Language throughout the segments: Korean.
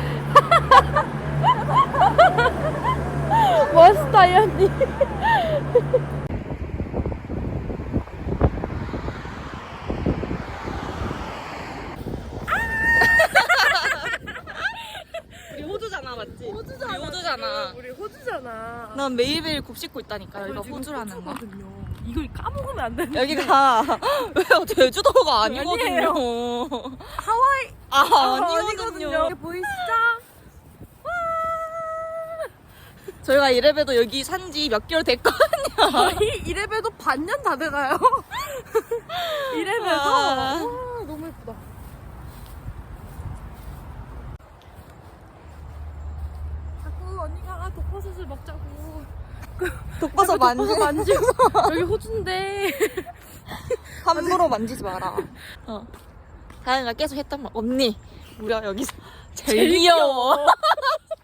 멋있다 이 언니. 우리 호주잖아 맞지? 호주잖아. 우리 호주잖아. 우리 호주잖아. 난 매일매일 곱 씻고 있다니까 여기가 저희 지금 호주라는 거. 호주거든요. 이걸 까먹으면 안 되는데. 여기가 왜요 제주도가 아니거든요. 아니에요. 아 아, 아니거든요. 여기 보이시죠? 저희가 이래봬도 여기 산 지 몇 개월 됐거든요. 이래봬도 반년 다 돼가요. 이래봬도 아. 와, 너무 예쁘다. 자꾸 언니가 독버섯을 먹자고. 독버섯 만지 독버섯 만지고 여기 호주인데. 함부로 만지지 마라. 어. 다현이가 계속 했던 말 언니 우리가 여기서 제일, 귀여워.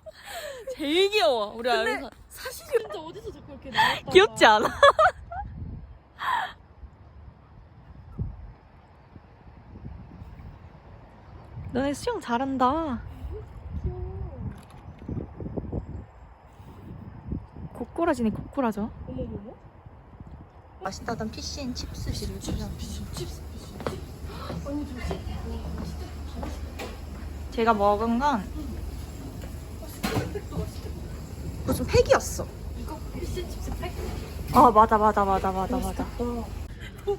제일 귀여워. 우리가 근데 여기서 사실 진짜 어디서 자꾸 이렇게 나왔다. 귀엽지 않아? 너네 수영 잘한다. 고꾸라지네 고꾸라져. 맛있다던 피쉬앤 칩스를 주면 언니 조심. 제가 먹은 건 무슨 팩이었어. 이거 피쉬 칩스 팩? 아 맞아 맞아 맞아 맞아 맞아. 너무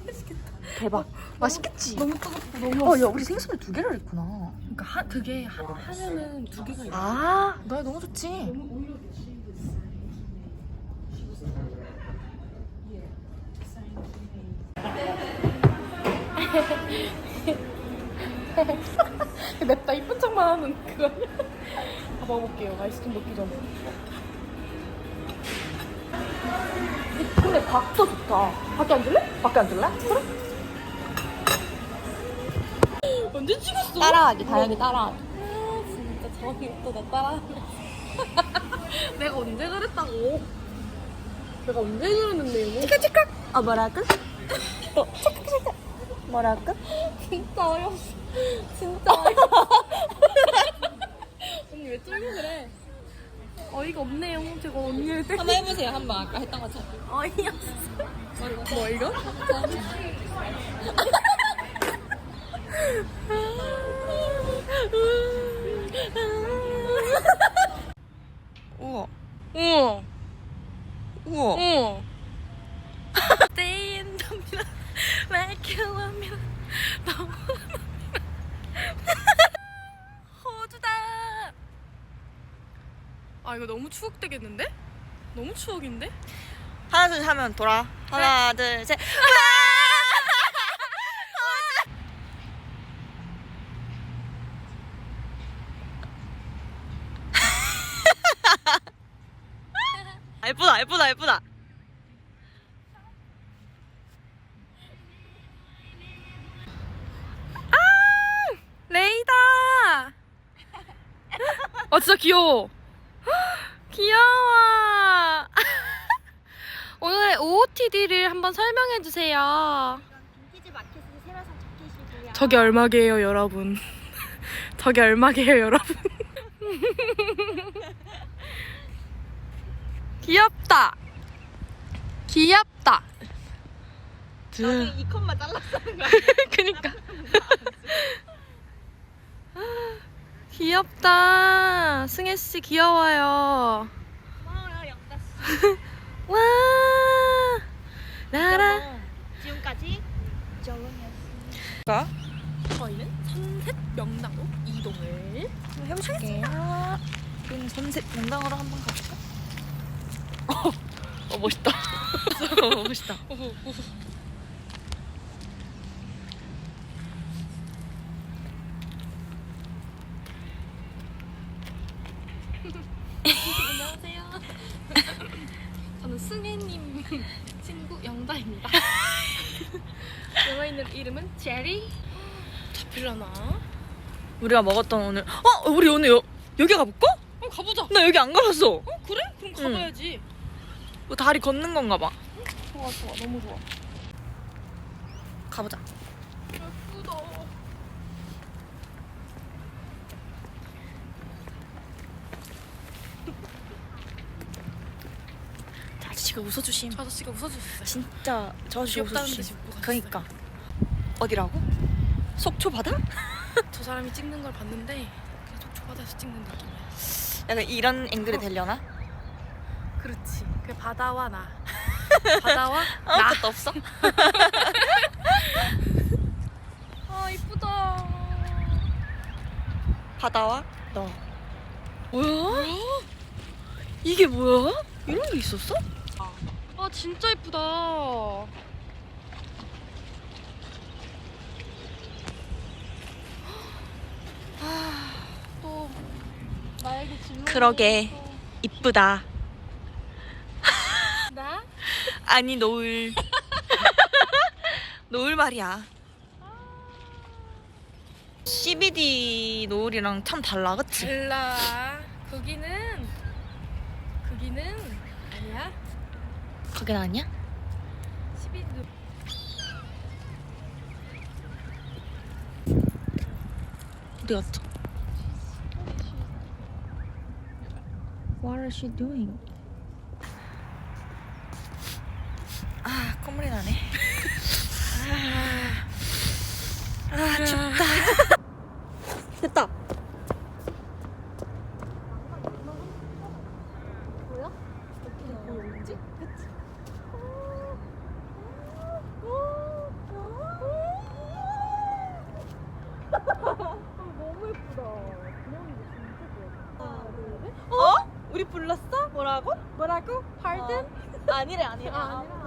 맛있겠다. 대박. 맛있겠지. 너무 뜨겁고 너무 어, 야 우리 생선을 두 개를 했구나. 그러니까 하, 그게 하, 하면은 두 개가 있어. 아, 너 너무 좋지. 냅다 이쁜 척만 하는 그거 아니야? 다 먹어볼게요 아이스크림 먹기 전에 근데 박도 좋다 밖에 앉을래? 밖에 앉을래? 그래? 언제 찍었어? 따라하기, 다현이 따라하기. 아 진짜 저기 또나 따라 내가 언제 그랬다고 내가 언제 그랬는데 이거 치카치카. 아 뭐라고? 또 치카치카. 뭐라고? 진짜 어이없어 진짜 언니 왜 쫄고 그래 어이가 없네요 제가 언니를 때 한번 해보세요. 한번 아까 했던 것처럼. 어이없어 뭐 이거? 우와, 우와 우와. 우와 Stay in the middle like you want me 너무 호주다 아 이거 너무 추억되겠는데? 너무 추억인데? 하나 둘셋 하면 돌아. 하나 둘 셋. 아, 예쁘다 예쁘다 예쁘다. 레이다 아 진짜 귀여워 귀여워. 오늘의 OOTD를 한번 설명해 주세요. 빈티지 마켓에서 새로 산 자켓이고요. 저게 얼마게요 여러분? 저게 얼마게요 여러분? 귀엽다. 귀엽다. 나중에 이 컷만 잘랐어. 그니까 귀엽다 승혜 씨 귀여워요 고마워요 영다 씨. 와 나라 지금까지 정은이었습니다. 저희는 선셋 명당으로 이동을 해볼게요. 그럼 선셋 명당으로 한번 가볼까? 어, 어 멋있다. 어, 멋있다. 안녕하세요 저는 승혜님 친구 영다입니다 영화있는 이름은 제리 잡히려나? 우리가 먹었던 오늘 어 우리 오늘 여, 여기 가볼까? 어 가보자 나 여기 안 가봤어. 어 그래? 그럼 가봐야지 뭐 다리 걷는 건가 봐. 좋아 좋아 너무 좋아 가보자. 예쁘다 아저씨가 웃어주심. 저 아저씨가 웃어주셨어요. 진짜 저 귀엽다는 웃어주심. 듯이 웃고 가셨어요. 그니까. 어디라고? 속초 바다? 저 사람이 찍는 걸 봤는데 그냥 속초바다에서 찍는 느낌이야. 약간 이런 앵글이 되려나? 그렇지. 그 바다와 나. 바다와 나. 아무것도 없어? 아 이쁘다. 바다와 너. 뭐야? 이게 뭐야? 이런 게 있었어? 아 진짜 이쁘다. 아또 나에게 질문. 그러게. 이쁘다. 나? 아니 노을. 노을 말이야. CBD 노을이랑 참 달라, 그치? 달라. 거기는 아니야. 그게 아니야? 12도. 어디 갔어? What is she doing? 아, 콧물이 나네. 아, 아 춥다. 됐다. 어? 우리 불렀어? 뭐라고? 뭐라고? 할든? 아니래 아니래. 아, 아니라.